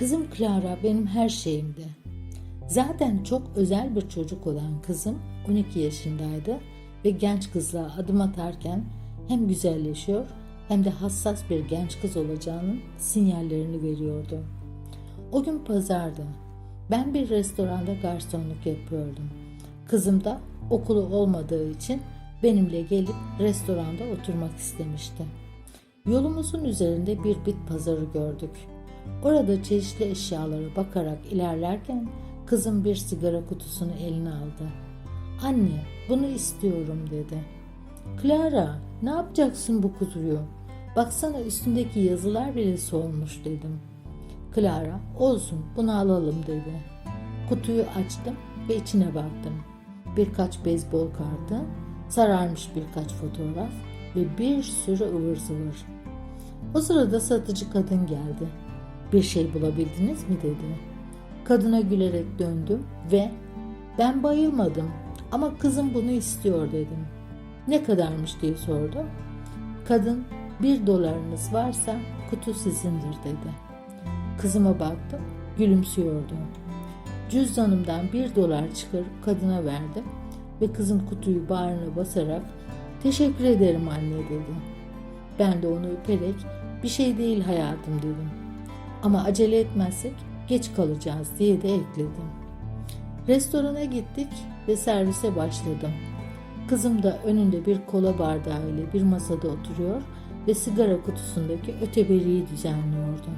Kızım Clara benim her şeyimdi. Zaten çok özel bir çocuk olan kızım 12 yaşındaydı ve genç kızlığa adım atarken hem güzelleşiyor hem de hassas bir genç kız olacağının sinyallerini veriyordu. O gün pazardı. Ben bir restoranda garsonluk yapıyordum. Kızım da okulu olmadığı için benimle gelip restoranda oturmak istemişti. Yolumuzun üzerinde bir bit pazarı gördük. Orada çeşitli eşyalara bakarak ilerlerken kızım bir sigara kutusunu eline aldı. Anne, bunu istiyorum dedi. Clara, ne yapacaksın bu kutuyu? Baksana üstündeki yazılar bile solmuş dedim. Clara, olsun bunu alalım dedi. Kutuyu açtım ve içine baktım. Birkaç beyzbol kartı, sararmış birkaç fotoğraf ve bir sürü ıvır zıvır. O sırada satıcı kadın geldi. Bir şey bulabildiniz mi dedi. Kadına gülerek döndüm ve ben bayılmadım ama kızım bunu istiyor dedim. Ne kadarmış diye sordum. Kadın bir dolarınız varsa kutu sizindir dedi. Kızıma baktım gülümsüyordu. Cüzdanımdan bir dolar çıkarıp kadına verdim ve kızım kutuyu bağrına basarak teşekkür ederim anne dedi. Ben de onu öperek bir şey değil hayatım dedim. Ama acele etmezsek geç kalacağız diye de ekledim. Restorana gittik ve servise başladım. Kızım da önünde bir kola bardağı ile bir masada oturuyor ve sigara kutusundaki öteberiyi düzenliyordu.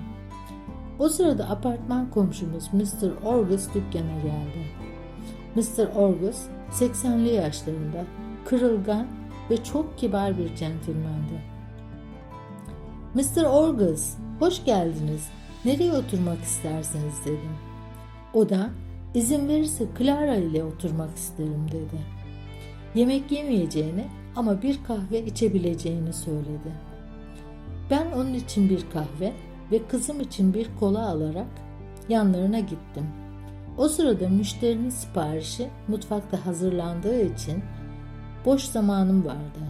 O sırada apartman komşumuz Mr. Orgus dükkana geldi. Mr. Orgus 80'li yaşlarında, kırılgan ve çok kibar bir centilmendi. Mr. Orgus, hoş geldiniz. Nereye oturmak isterseniz dedim. O da izin verirse Clara ile oturmak isterim dedi. Yemek yemeyeceğini ama bir kahve içebileceğini söyledi. Ben onun için bir kahve ve kızım için bir kola alarak yanlarına gittim. O sırada müşterinin siparişi mutfakta hazırlandığı için boş zamanım vardı.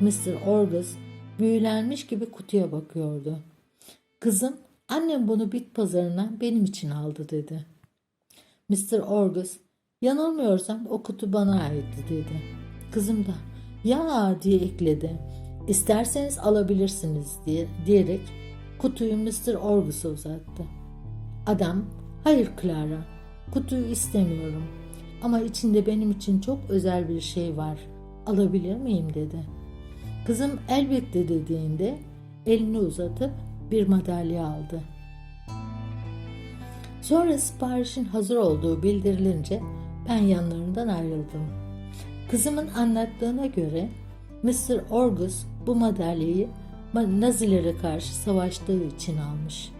Mr. Orgus büyülenmiş gibi kutuya bakıyordu. Kızım, annem bunu bit pazarından benim için aldı dedi. Mr. Orgus, yanılmıyorsam o kutu bana aitti dedi. Kızım da, ya diye ekledi. İsterseniz alabilirsiniz diye diyerek kutuyu Mr. Orgus'a uzattı. Adam, hayır Clara, kutuyu istemiyorum ama içinde benim için çok özel bir şey var. Alabilir miyim dedi. Kızım elbette dediğinde elini uzatıp bir madalya aldı. Sonra siparişin hazır olduğu bildirilince ben yanlarından ayrıldım. Kızımın anlattığına göre Mr. Orgus bu madalyayı Nazilere karşı savaştığı için almış.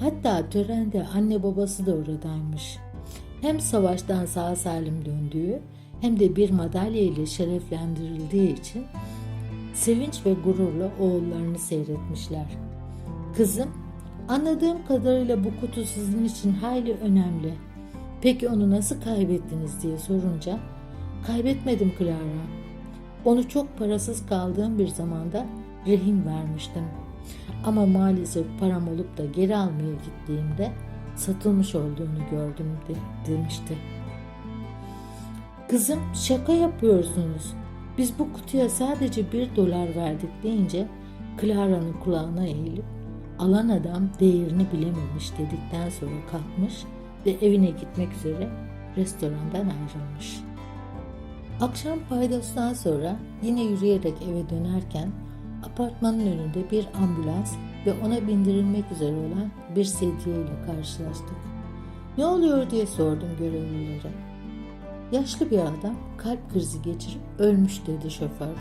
Hatta törende anne babası da oradaymış. Hem savaştan sağ salim döndüğü hem de bir madalya ile şereflendirildiği için sevinç ve gururla oğullarını seyretmişler. Kızım, anladığım kadarıyla bu kutu sizin için hayli önemli. Peki onu nasıl kaybettiniz diye sorunca, kaybetmedim Clara. Onu çok parasız kaldığım bir zamanda rehin vermiştim. Ama maalesef param olup da geri almaya gittiğimde satılmış olduğunu gördüm de, demişti. Kızım şaka yapıyorsunuz. Biz bu kutuya sadece bir dolar verdik deyince Clara'nın kulağına eğilip alan adam değerini bilememiş dedikten sonra kalkmış ve evine gitmek üzere restorandan ayrılmış. Akşam paydasından sonra yine yürüyerek eve dönerken apartmanın önünde bir ambulans ve ona bindirilmek üzere olan bir sedye ile karşılaştık. Ne oluyor diye sordum görevlilere. Yaşlı bir adam kalp krizi geçirip ölmüş dedi şoför.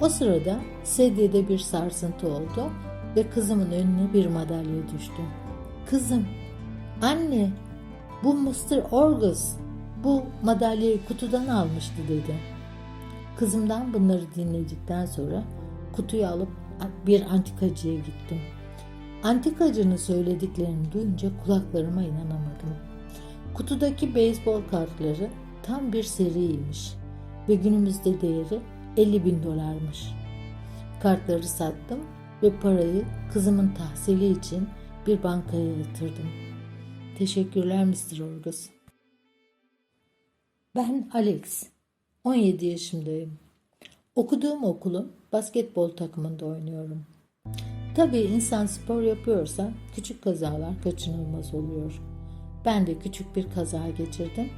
O sırada sedyede bir sarsıntı oldu ve kızımın önüne bir madalya düştü. Kızım, anne, bu Mr. Orgus, bu madalyayı kutudan almıştı dedi. Kızımdan bunları dinledikten sonra kutuyu alıp bir antikacıya gittim. Antikacının söylediklerini duyunca kulaklarıma inanamadım. Kutudaki beyzbol kartları tam bir seriymiş ve günümüzde değeri 50 bin dolarmış. Kartları sattım ve parayı kızımın tahsili için bir bankaya yatırdım. Teşekkürler Mr. Orgus. Ben Alex. 17 yaşındayım. Okuduğum okulun basketbol takımında oynuyorum. Tabii insan spor yapıyorsa küçük kazalar kaçınılmaz oluyor. Ben de küçük bir kaza geçirdim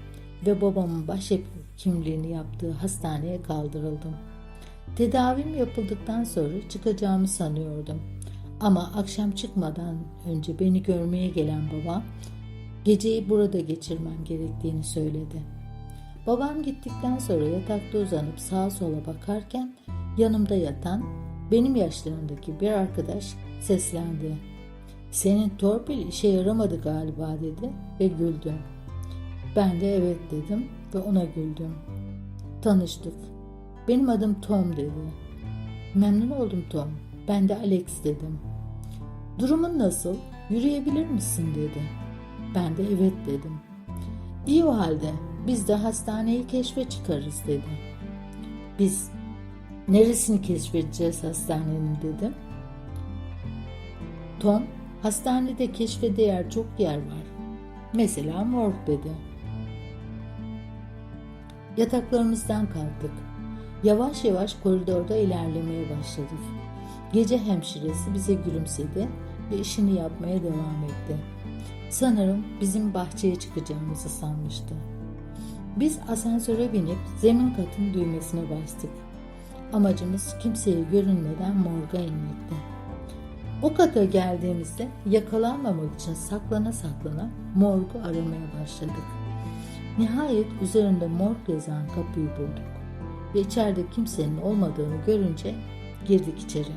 ve babamın başhekimliğini yaptığı hastaneye kaldırıldım. Tedavim yapıldıktan sonra çıkacağımı sanıyordum. Ama akşam çıkmadan önce beni görmeye gelen babam geceyi burada geçirmem gerektiğini söyledi. Babam gittikten sonra yatakta uzanıp sağa sola bakarken yanımda yatan benim yaşlarındaki bir arkadaş seslendi. Senin torpil işe yaramadı galiba dedi ve güldü. Ben de evet dedim ve ona güldüm. Tanıştık. Benim adım Tom dedi. Memnun oldum Tom. Ben de Alex dedim. Durumun nasıl? Yürüyebilir misin dedi. Ben de evet dedim. İyi o halde biz de hastaneyi keşfe çıkarız dedi. Biz neresini keşfedeceğiz hastanenin dedim. Tom hastanede keşfe değer çok yer var. Mesela morg dedi. Yataklarımızdan kalktık. Yavaş yavaş koridorda ilerlemeye başladık. Gece hemşiresi bize gülümsedi ve işini yapmaya devam etti. Sanırım bizim bahçeye çıkacağımızı sanmıştı. Biz asansöre binip zemin katın düğmesine bastık. Amacımız kimseye görünmeden morga inmekti. O kata geldiğimizde yakalanmamak için saklana saklana morgu aramaya başladık. Nihayet üzerinde morg yazan kapıyı bulduk ve içeride kimsenin olmadığını görünce girdik içeri.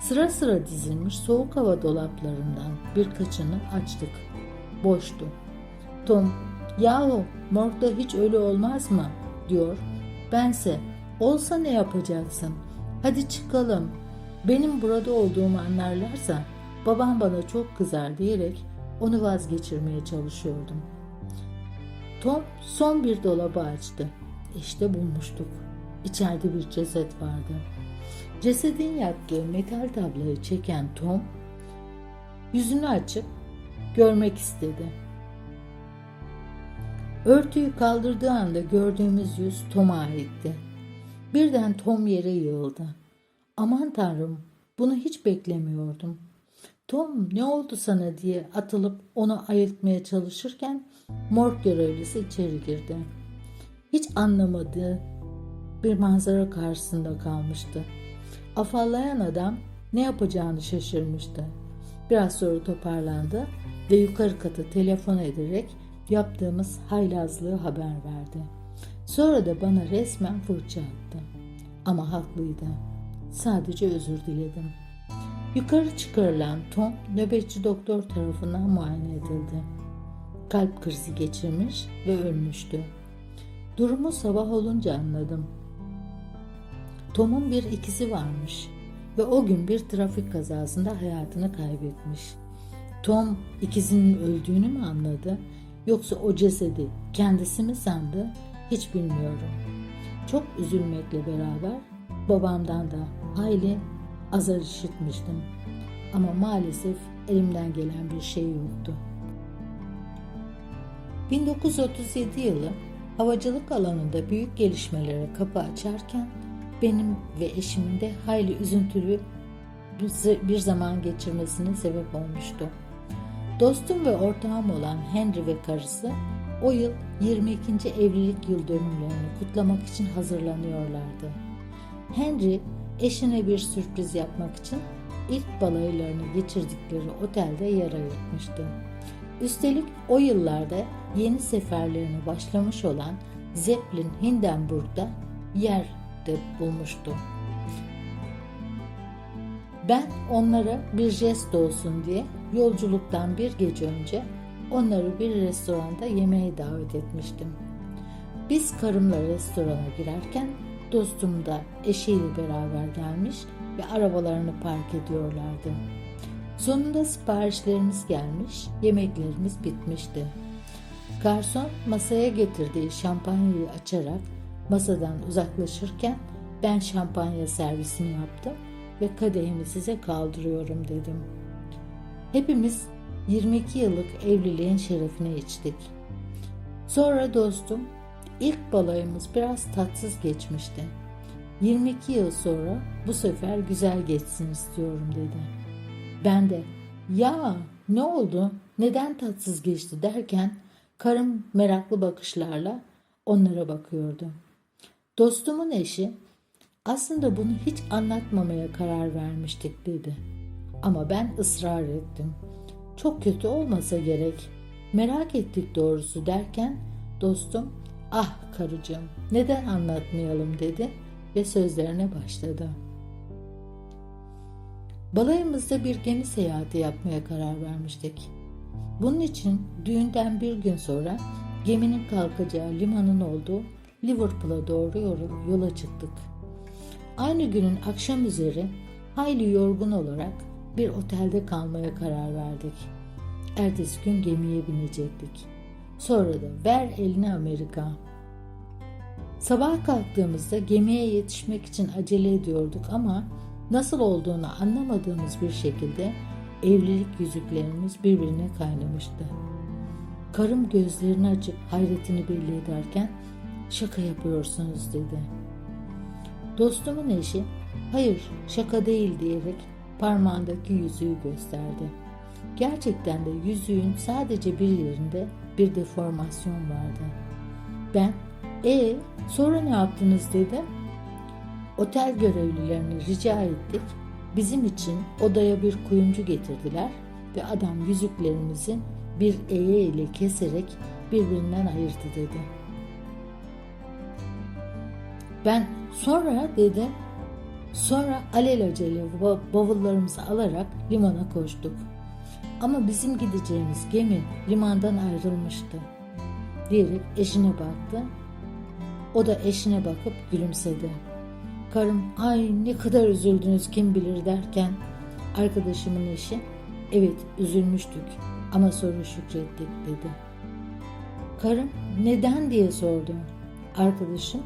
Sıra sıra dizilmiş soğuk hava dolaplarından birkaçını açtık. Boştu. Tom, yahu morgda hiç öyle olmaz mı? diyor. Bense, olsa ne yapacaksın? Hadi çıkalım. Benim burada olduğumu anlarlarsa babam bana çok kızar diyerek onu vazgeçirmeye çalışıyordum. Tom son bir dolabı açtı. İşte bulmuştuk. İçeride bir ceset vardı. Cesedin yattığı metal tablayı çeken Tom yüzünü açıp görmek istedi. Örtüyü kaldırdığı anda gördüğümüz yüz Tom'a aitti. Birden Tom yere yığıldı. Aman tanrım bunu hiç beklemiyordum. Tom ne oldu sana diye atılıp onu ayıltmaya çalışırken morg görevlisi içeri girdi. Hiç anlamadığı bir manzara karşısında kalmıştı. Afallayan adam ne yapacağını şaşırmıştı. Biraz sonra toparlandı ve yukarı kata telefon ederek yaptığımız haylazlığı haber verdi. Sonra da bana resmen fırça attı. Ama haklıydı. Sadece özür diledim. Yukarı çıkarılan Tom nöbetçi doktor tarafından muayene edildi. Kalp krizi geçirmiş ve ölmüştü. Durumu sabah olunca anladım. Tom'un bir ikizi varmış ve o gün bir trafik kazasında hayatını kaybetmiş. Tom ikizinin öldüğünü mü anladı yoksa o cesedi kendisi mi sandı hiç bilmiyorum. Çok üzülmekle beraber babamdan da hayli azar işitmiştim. Ama maalesef elimden gelen bir şey yoktu. 1937 yılı havacılık alanında büyük gelişmelere kapı açarken benim ve eşimin de hayli üzüntülü bir zaman geçirmesine sebep olmuştu. Dostum ve ortağım olan Henry ve karısı o yıl 22. evlilik yıl dönümlerini kutlamak için hazırlanıyorlardı. Henry eşine bir sürpriz yapmak için ilk balaylarını geçirdikleri otelde yer ayırtmıştı. Üstelik o yıllarda yeni seferlerine başlamış olan Zeppelin Hindenburg'da yer de bulmuştu. Ben onlara bir jest olsun diye yolculuktan bir gece önce onları bir restoranda yemeğe davet etmiştim. Biz karımla restorana girerken dostum da eşiyle beraber gelmiş ve arabalarını park ediyorlardı. Sonunda siparişlerimiz gelmiş, yemeklerimiz bitmişti. Garson masaya getirdiği şampanyayı açarak masadan uzaklaşırken ben şampanya servisini yaptım ve kadehimi size kaldırıyorum dedim. Hepimiz 22 yıllık evliliğin şerefine içtik. Sonra dostum, ilk balayımız biraz tatsız geçmişti. 22 yıl sonra bu sefer güzel geçsin istiyorum dedi. Ben de ya ne oldu neden tatsız geçti derken karım meraklı bakışlarla onlara bakıyordu. Dostumun eşi aslında bunu hiç anlatmamaya karar vermiştik dedi. Ama ben ısrar ettim. Çok kötü olmasa gerek. Merak ettik doğrusu derken dostum ah karıcığım neden anlatmayalım dedi ve sözlerine başladı. Balayımızda bir gemi seyahati yapmaya karar vermiştik. Bunun için düğünden bir gün sonra geminin kalkacağı limanın olduğu Liverpool'a doğru yola çıktık. Aynı günün akşam üzeri hayli yorgun olarak bir otelde kalmaya karar verdik. Ertesi gün gemiye binecektik. Sonra da ver eline Amerika. Sabah kalktığımızda gemiye yetişmek için acele ediyorduk ama nasıl olduğunu anlamadığımız bir şekilde evlilik yüzüklerimiz birbirine kaynamıştı. Karım gözlerini açıp hayretini belli ederken şaka yapıyorsunuz dedi. Dostumun eşi hayır şaka değil diyerek parmağındaki yüzüğü gösterdi. Gerçekten de yüzüğün sadece bir yerinde bir deformasyon vardı. Ben e sonra ne yaptınız dedim. Otel görevlilerini rica ettik. Bizim için odaya bir kuyumcu getirdiler ve adam yüzüklerimizi bir eğe ile keserek birbirinden ayırdı dedi. Ben sonra dedim Sonra alelacele bavullarımızı alarak limana koştuk. Ama bizim gideceğimiz gemi limandan ayrılmıştı. Diyerek eşine baktı. O da eşine bakıp gülümsedi. Karım ay ne kadar üzüldünüz kim bilir derken arkadaşımın eşi evet üzülmüştük ama sonra şükrettik dedi. Karım neden diye sordu. Arkadaşım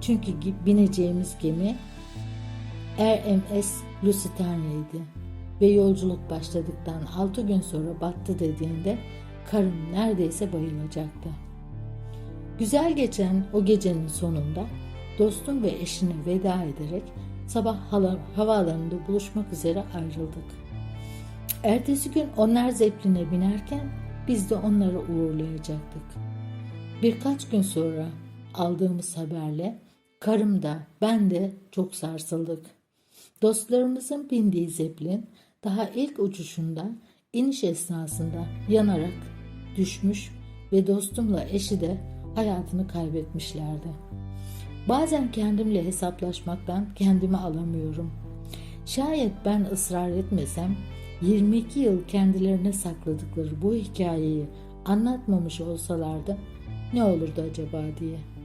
çünkü bineceğimiz gemi RMS Lusitania'ydı ve yolculuk başladıktan 6 gün sonra battı dediğinde karım neredeyse bayılacaktı. Güzel geçen o gecenin sonunda dostum ve eşine veda ederek sabah havaalanında buluşmak üzere ayrıldık. Ertesi gün onlar zepline binerken biz de onları uğurlayacaktık. Birkaç gün sonra aldığımız haberle karım da ben de çok sarsıldık. Dostlarımızın bindiği zeplin daha ilk uçuşunda iniş esnasında yanarak düşmüş ve dostumla eşi de hayatını kaybetmişlerdi. Bazen kendimle hesaplaşmaktan kendimi alamıyorum. Şayet ben ısrar etmesem 22 yıl kendilerine sakladıkları bu hikayeyi anlatmamış olsalardı ne olurdu acaba diye.''